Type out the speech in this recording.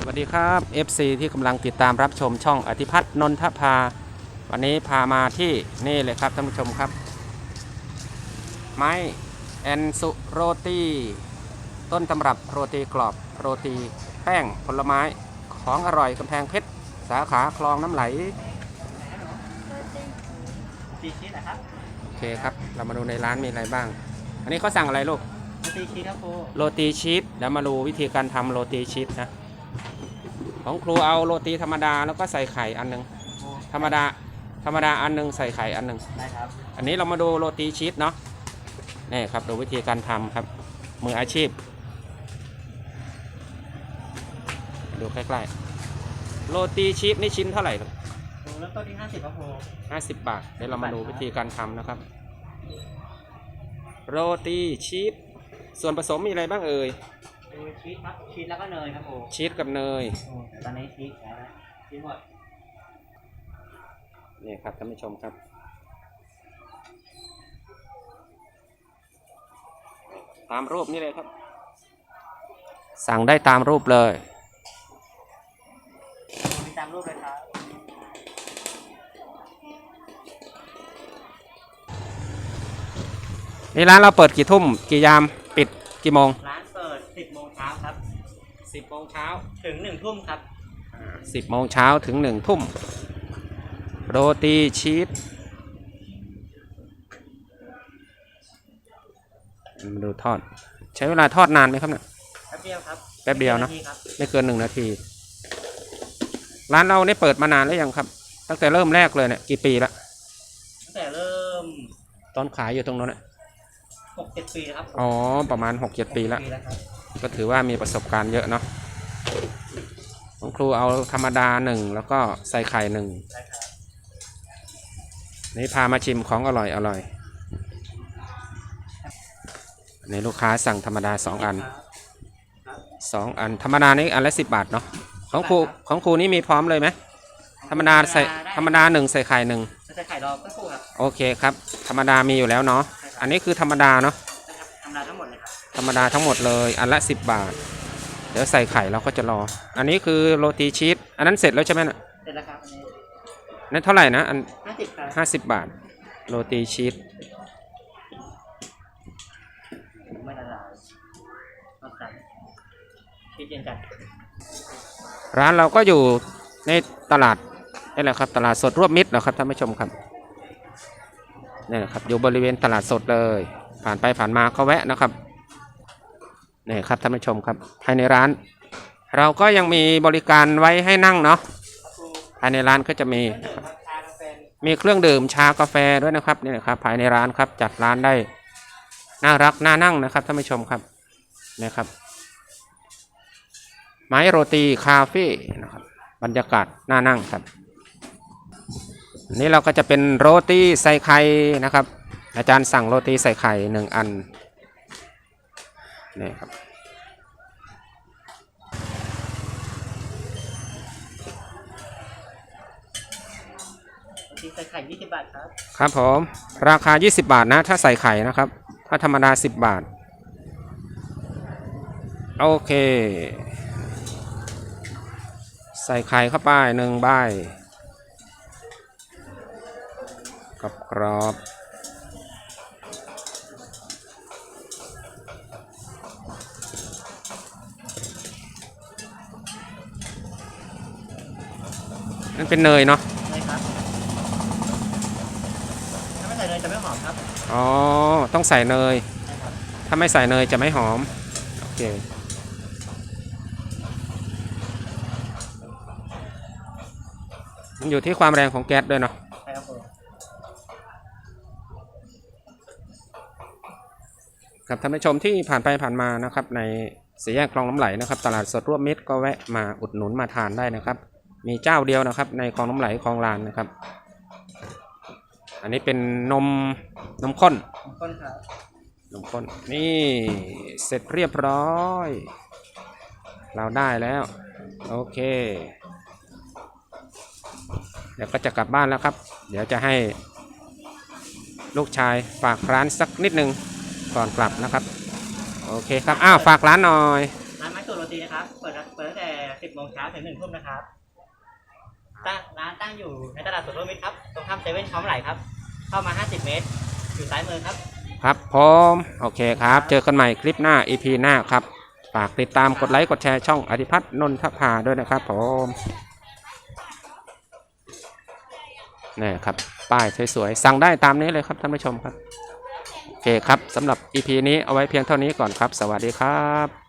สวัสดีครับ FC ที่กำลังติดตามรับชมช่องอธิพัฒน์นนทภา วันนี้พามาที่นี่เลยครับท่านผู้ชมครับ ไม้แอนสุโรตีต้นตำรับโรตีกรอบโรตีแป้งผลไม้ของอร่อยกำแพงเพชร สาขาคลองน้ำไหลตีชีสนะครับโอเคครับ เรามาดูในร้านมีอะไรบ้าง อันนี้เขาสั่งอะไรลูกตีชีสครับครูโรตีชีสเดี๋ยวมาดูวิธีการทำโรตีชีสนะ ของครูเอาโรตีธรรมดาแล้วก็ใส่ไข่อันหนึงธรรมดาธรรมดาอันหนึงใส่ไข่อันหนึงได้ครับ อันนี้เรามาดูโรตีชีสเนาะนี่ครับดูวิธีการทำครับ มืออาชีพ ดูใกล้ๆโรตีชีสนี่ชิ้นเท่าไหร่ลูกครูเริ่มต้นที่50ครับครูห้าสิบบาทเดี๋ยวเรามาดูวิธีการทำนะครับ โรตีชีสส่วนผสมมีอะไรบ้างเอ่ย ดูชีสครับชีสแล้วก็เนยครับครูชีสกับเนยโอ้แต่ตอนนี้ชีสแล้วนะชีสหมดนี่ครับท่านผู้ชมครับตามรูปนี่เลยครับ สั่งได้ตามรูปเลย มีตามรูปเลยครับ นี่ร้านเราเปิดกี่ทุ่ม กี่ยามปิดกี่โมงร้ สิบโมงเช้าถึง1ทุ่มครับสิบโมงเช้าถึงหนึ่งทุ่ม โรตีชีสมาดูทอด ใช้เวลาทอดนานไหมครับเนี่ยแป๊บเดียวครับแป๊บเดียวเนอะทีครับไม่เกินหนึ่งนาที ร้านเราได้เปิดมานานแล้วยังครับ ตั้งแต่เริ่มแรกเลยเนี่ยกี่ปีละตั้งแต่เริ่มตอนขายอยู่ตรงนั้นน่ะ6-7ปีแล้วครับอ๋อประมาณหกเจ็ดปีแล้วปีแล้วครับ ก็ถือว่ามีประสบการณ์เยอะเนาะของครูเอาธรรมดาหนึ่งแล้วก็ใส่ไข่หนึ่งได้ครับนี่พามาชิมของอร่อยอร่อยในลูกค้าสั่งธรรมดาสองอันครับสองอันธรรมดานี่อันละสิบบาทเนาะของครูของครูนี่มีพร้อมเลยไหมธรรมดาใส่ธรรมดาหนึ่งใส่ไข่หนึ่งจะใส่ไข่ดองก็ครูครับโอเคครับ ธรรมดามีอยู่แล้วเนาะอันนี้คือธรรมดาเนาะ ธรรมดาทั้งหมดเลยอันละสิบบาท เดี๋ยวใส่ไข่เราก็จะรอ อันนี้คือโรตีชีสอันนั้นเสร็จแล้วใช่ไหมน่ะเสร็จแล้วครับอันนี้นั่นเท่าไหร่นะอัน50ครับห้าสิบบาท โรตีชีสไม่ละลายนอกจากชีสเย็นจัดร้านเราก็อยู่ในตลาดนี่แหละครับตลาดสดรวบมิตรนะครับท่านผู้ชมครับนี่แหละครับอยู่บริเวณตลาดสดเลย ผ่านไปผ่านมาก็แวะนะครับ นี่ครับท่านผู้ชมครับภายในร้าน เราก็ยังมีบริการไว้ให้นั่งเนาะภายในร้านก็จะมีนะครับมีเครื่องดื่มชากาแฟด้วยนะครับนี่นะครับภายในร้านครับจัดร้านได้น่ารักน่านั่งนะครับท่านผู้ชมครับนะครับ ไม้โรตีคาเฟ่นะครับบรรยากาศน่านั่งครับนนี้เราก็จะเป็นโรตีใส่ไข่นะครับ อาจารย์สั่งโรตีใส่ไข่หนึ่งอัน นี่ครับชีสใส่ไข่20บาทครับ ครับผม ราคา 20 บาทนะ ถ้าใส่ไข่นะครับ ถ้าธรรมดา 10 บาท โอเค ใส่ไข่เข้าไปหนึ่งใบกับกรอบ นั่นเป็นเนยเนาะเลยครับถ้าไม่ใส่เนยจะไม่หอมครับอ๋อต้องใส่เนย ใช่ครับถ้าไม่ใส่เนยจะไม่หอมโอเคมันอยู่ที่ความแรงของแก๊สด้วยเนาะใช่ครับผมครับท่านผู้ชมที่ผ่านไปผ่านมานะครับ ในสี่แยกคลองน้ำไหลนะครับ ตลาดสดร่วมมิตรก็แวะมาอุดหนุนมาทานได้นะครับ มีเจ้าเดียวนะครับ ในคลองน้ำไหลคลองลานนะครับ อันนี้เป็นนมนมข้นของต้นครับนมข้นนี่เสร็จเรียบร้อย เราได้แล้ว โอเค เดี๋ยวก็จะกลับบ้านแล้วครับ เดี๋ยวจะให้ ลูกชายฝากร้านสักนิดนึงก่อนกลับนะครับ โอเคครับ อ้าว ฝากร้านหน่อย ร้านไม้สูตรโรตีนะครับ เปิดเปิดตั้งแต่ 10โมงเช้าถึง1ทุ่มนะครับ ตั้งร้านตั้งอยู่ในตลาดสดร่วมมิตรครับ ตรงข้ามเซเว่นพร้อมไหลครับ เข้ามา 50 เมตร อยู่ซ้ายมือครับ ครับผมโอเคครับ เจอกันใหม่คลิปหน้า EP หน้าครับฝากติดตามกดไลค์กดแชร์ช่องอธิพัฒน์นนทภาด้วยนะครับผมนี่ครับ ป้ายสวยๆ สั่งได้ตามนี้เลยครับท่านผู้ชมครับ โอเคครับสำหรับ EP นี้เอาไว้เพียงเท่านี้ก่อนครับ สวัสดีครับ